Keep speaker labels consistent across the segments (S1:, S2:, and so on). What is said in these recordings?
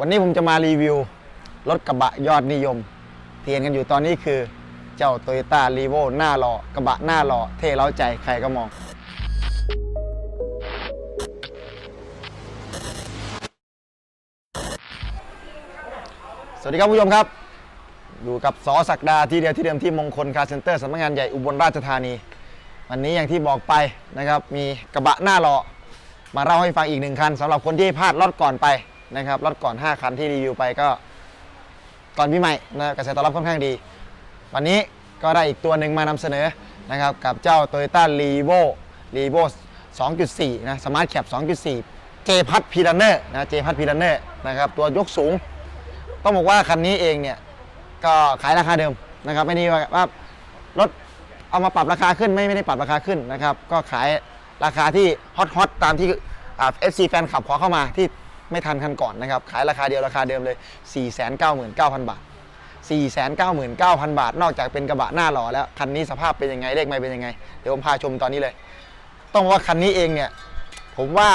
S1: วันนี้ผมจะมารีวิว รถกระบะยอดนิยม เที่เห็นกันอยู่ตอนนี้คือ เจ้า t o y ยต้ารีโวหน้าหล่อกระบะหน้าหล่อเท่เล้าใจใครก็มอง สวัสดีครับผู้ชมครับ อยู่กับสอศักดาที่เดียวที่เดิมที่มงคลคาร์เซ็นเตอร์สำนักงานใหญ่อุบลราชธานี วันนี้อย่างที่บอกไปนะครับ มีกระบะหน้าหล่อมาเล่าให้ฟังอีกหนึ่งคันสำหรับคนที่พลาดรถก่อนไป นะครับรถก่อน 5 คันที่รีวิวไปก็ก่อนพี่ใหม่นะกระแสตอบรับค่อนข้างดี วันนี้ก็ได้อีกตัวหนึ่งมานำเสนอนะครับกับเจ้า Toyota r e v o r e v o 2.4 นะสมาร์ทแคป2.4 J พัดพีรันเนอร์นะ J พัดพีรันเนอร์นะครับตัวยกสูง ต้องบอกว่าคันนี้เองเนี่ยก็ขายราคาเดิมนะครับไม่ได้ว่าว่ารถเอามาปรับราคาขึ้นไม่ไม่ได้ปรับราคาขึ้นนะครับก็ขายราคาที่ฮอตฮอตตามที่เอฟซีแฟนคลับขอเข้ามาที่ ไม่ทันคันก่อนนะครับ ขายราคาเดียวราคาเดิมเลย 499,000 บาท 499,000 บาท นอกจากเป็นกระบะหน้าหล่อแล้ว คันนี้สภาพเป็นยังไงเลขไม่เป็นยังไง เดี๋ยวผมพาชมตอนนี้เลย ต้องบอกว่าคันนี้เองเนี่ย ผมว่า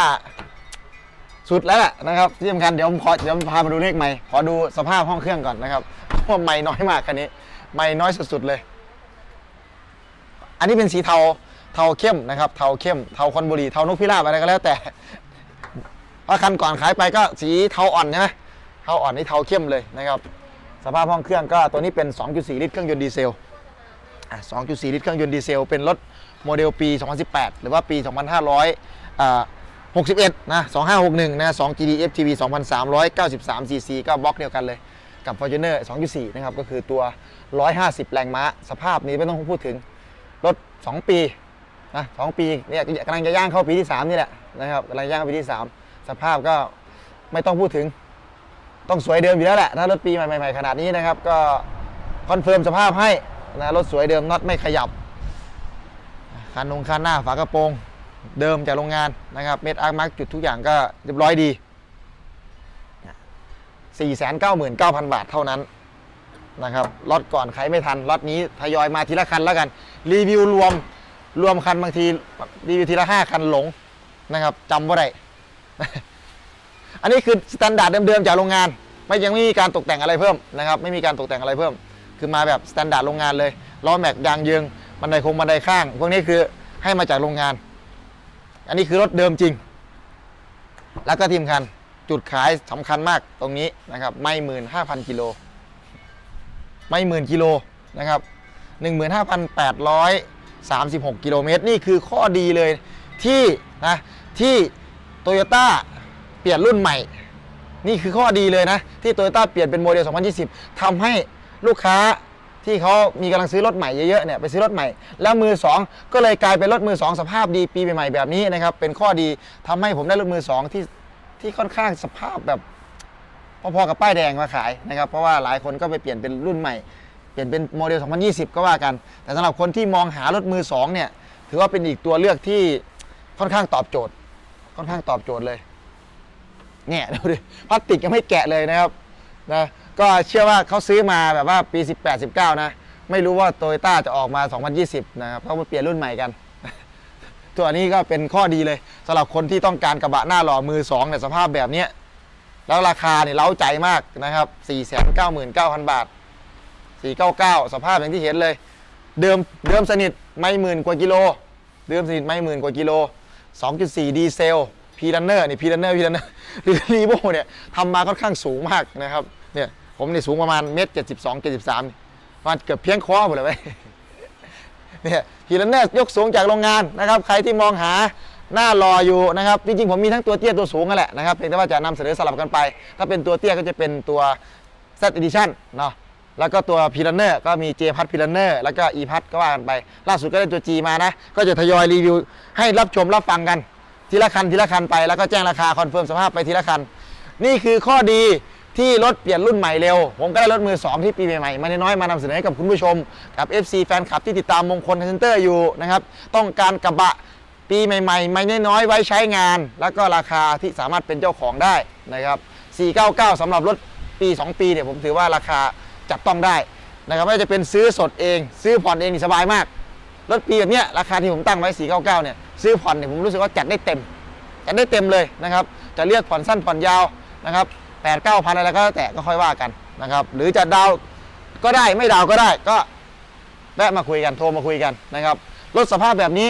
S1: สุดแล้วแหละนะครับที่สำคัญเดี๋ยวผมขอเดี๋ยวพามาดูเลขไม่ขอดูสภาพห้องเครื่องก่อนนะครับเพราะว่าไม่น้อยมากคันนี้ ไม่น้อยสุดๆเลย อันนี้เป็นสีเทาเทาเข้มนะครับ เทาเข้ม เทาคอนบุรี เทานกพิราบอะไรก็แล้วแต่ เพราะคันก่อนขายไปก็สีเทาอ่อนใช่ไหมเทาอ่อนนี่เทาเข้มเลยนะครับ สภาพห้องเครื่องก็ตัวนี้เป็น 2.4 ลิตรเครื่องยนต์ดีเซล2.4 ลิตรเครื่องยนต์ดีเซล เป็นรถโมเดลปี 2018 หรือว่าปี 2561 นะ 2561 นะ 2 GD FTV 2,393 cc ก็บล็อกเดียวกันเลยกับ Fortuner 2.4 นะครับ ก็คือตัว 150 แรงม้า สภาพนี้ไม่ต้องพูดถึง รถ 2 ปี นะ 2 ปี เนี่ยกำลังจะย่างเข้าปีที่ 3 นี่แหละนะครับกำลังย่างเข้าปีที่ 3 สภาพก็ไม่ต้องพูดถึง ต้องสวยเดิมอยู่แล้วแหละถ้ารถปีใหม่ๆขนาดนี้นะครับ ก็คอนเฟิร์มสภาพให้นะรถสวยเดิมน็อตไม่ขยับคันนงคันหน้าฝากระโปรงเดิมจากโรงงานนะครับเม็ดอาร์มาร์กจุดทุกอย่างก็เรียบร้อยดี 499,000 บาทเท่านั้นนะครับล็อตก่อนใครไม่ทันล็อตนี้ทยอยมาทีละคันแล้วกัน รีวิวรวมรวมคันบางทีรีวิวทีละห้าคันหลงนะครับจำว่าได้ อันนี้คือสแตนดาร์ดเดิมๆจากโรงงาน ไม่ยังไม่มีการตกแต่งอะไรเพิ่มนะครับ ไม่มีการตกแต่งอะไรเพิ่ม คือมาแบบสแตนดาร์ดโรงงานเลยล้อแม็กยางยืงบันไดโคงบันไดข้าง พวกนี้คือให้มาจากโรงงาน อันนี้คือรถเดิมจริง แล้วก็ทีมคันจุดขายสำคัญมากตรงนี้นะครับ ไม่หมื่นห้าพันกิโล ไม่หมื่นกิโลนะครับหนึ่งหมื่นห้าพันแปดร้อยสามสิบหกกิโลเมตร นี่คือข้อดีเลยที่นะที่ โตโยต้าเปลี่ยนรุ่นใหม่ นี่คือข้อดีเลยนะ ที่โตโยต้าเปลี่ยนเป็นโมเดล 2020ทำให้ลูกค้าที่เขามีกำลังซื้อรถใหม่เยอะๆเนี่ยไปซื้อรถใหม่ แล้วมือ 2 ก็เลยกลายเป็นรถมือ 2 สภาพดีปีใหม่ๆแบบนี้นะครับ เป็นข้อดีทำให้ผมได้รถมือ 2 ที่ที่ค่อนข้างสภาพแบบพอๆกับป้ายแดงมาขายนะครับ เพราะว่าหลายคนก็ไปเปลี่ยนเป็นรุ่นใหม่ เปลี่ยนเป็นโมเดล 2020 ก็ว่ากัน แต่สำหรับคนที่มองหารถมือ2เนี่ยถือว่าเป็นอีกตัวเลือกที่ค่อนข้างตอบโจทย์ ค่อนข้างตอบโจทย์เลยเนี่ยดูดิพลาสติกยังไม่แกะเลยนะครับนะก็เชื่อว่าเขาซื้อมาแบบว่าปี 18 19 นะ ไม่รู้ว่าโตโยต้าจะออกมา 2020 นะครับเพรามันเปลี่ยนรุ่นใหม่กัน ตัวนี้ก็เป็นข้อดีเลยสำหรับคนที่ต้องการกระบะหน้าหล่อมือ2เนี่ยสภาพแบบเนี้ยแล้วราคาเนี่ยเล้าใจมากนะครับ 499,000 บาท 499 สภาพอย่างที่เห็นเลย เดิมเดิมสนิทไม่หมื่นกว่ากิโล เดิมสนิทไม่หมื่นกว่ากิโล 2.4 ดีเซลพีรันเนอร์นี่พีรันเนอร์พีรันเนอร์รีโบเนี่ยทำมาค่อนข้างสูงมากนะครับเนี่ยผมนี่สูงประมาณเมตรเจ็ดสิบสองเจ็ดสิบสามมาณเกือบเพียงคอหมดเลยเว้ยเนี่ยพีรันเนอร์ยกสูงจากโรงงานนะครับ ใครที่มองหาหน้ารออยู่นะครับ จริงๆ ผมมีทั้งตัวเตี้ยตัวสูงนั่นแหละนะครับเพียงแต่ว่าจะนำเสนอสลับกันไป ถ้าเป็นตัวเตี้ยก็จะเป็นตัว Z Edition เนาะ แล้วก็ตัวพีรันเนอร์ก็มี J พัดพีรันเนอร์แล้วก็ E พัดก็ว่ากันไป ล่าสุดก็ได้ตัว G มานะ ก็จะทยอยรีวิวให้รับชมรับฟังกัน ทีละคันทีละคันไปแล้วก็แจ้งราคาคอนเฟิร์มสภาพไปทีละคัน นี่คือข้อดีที่รถเปลี่ยนรุ่นใหม่เร็ว ผมก็ได้รถมือ 2 ที่ปีใหม่ๆ มาน้อยๆมานำเสนอให้กับคุณผู้ชม กับ FC แฟนคลับที่ติดตามมงคลเซ็นเตอร์อยู่นะครับต้องการกระบะปีใหม่ๆ ไม่น้อยๆไว้ใช้งาน แล้วก็ราคาที่สามารถเป็นเจ้าของได้นะครับ499สำหรับรถปี 2 ปีเนี่ยผมถือว่าราคา จับต้องได้นะครับไม่ว่าจะเป็นซื้อสดเอง ซื้อผ่อนเองนี่สบายมาก รถปีแบบเนี้ยราคาที่ผมตั้งไว้ 499 เนี่ยซื้อผ่อนเนี่ยผมรู้สึกว่าจัดได้เต็ม จัดได้เต็มเลยนะครับจะเลือกผ่อนสั้นผ่อนยาวนะครับแปดเก้าพันอะไรก็แล้วแต่ก็ค่อยว่ากันนะครับหรือจะดาวก็ได้ไม่ดาวก็ได้ก็แวะมาคุยกันโทรมาคุยกันนะครับรถสภาพแบบนี้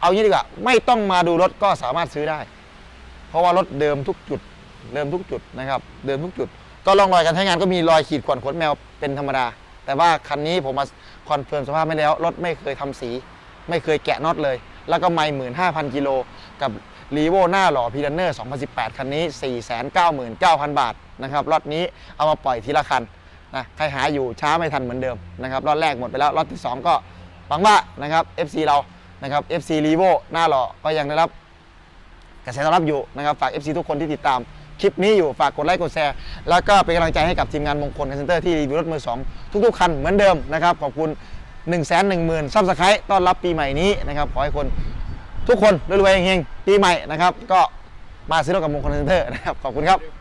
S1: เอางี้ดีกว่าไม่ต้องมาดูรถก็สามารถซื้อได้ เพราะว่ารถเดิมทุกจุดเดิมทุกจุดนะครับ เดิมทุกจุด ก็ร่องรอยการใช้งานก็มีรอยขีดข่วนขนแมวเป็นธรรมดา แต่ว่าคันนี้ผมมาคอนเฟิร์มสภาพไม่แล้ว รถไม่เคยทำสี ไม่เคยแกะน็อตเลย แล้วก็ไม่หมื่นห้าพันกิโลกับรีโวหน้าหล่อพีดันเนอร์2018 คันนี้ 499,000 บาทนะครับรถนี้เอามาปล่อยทีละคันนะใครหาอยู่ช้าไม่ทันเหมือนเดิมนะครับรถแรกหมดไปแล้วรถที่ 2 ก็หวังว่านะครับ FC เรานะครับ FC รีโวหน้าหล่อก็ยังได้รับกระแสตอบรับอยู่นะครับฝาก FC ทุกคนที่ติดตาม คลิปนี้อยู่ฝากกดไลค์กดแชร์แล้วก็เป็นกำลังใจให้กับทีมงานมงคลคอนเซนเตอร์ที่รีวิวรถมือ2ทุกๆคันเหมือนเดิมนะครับขอบคุณ 1 1 0 0 0 0ซับสไครต์ต้อนรับปีใหม่นี้นะครับขอให้คนทุกคนรวยๆเฮงๆปีใหม่นะครับก็มาซื้อรถกับมงคลคอนเซนเตอร์นะครับขอบคุณครับ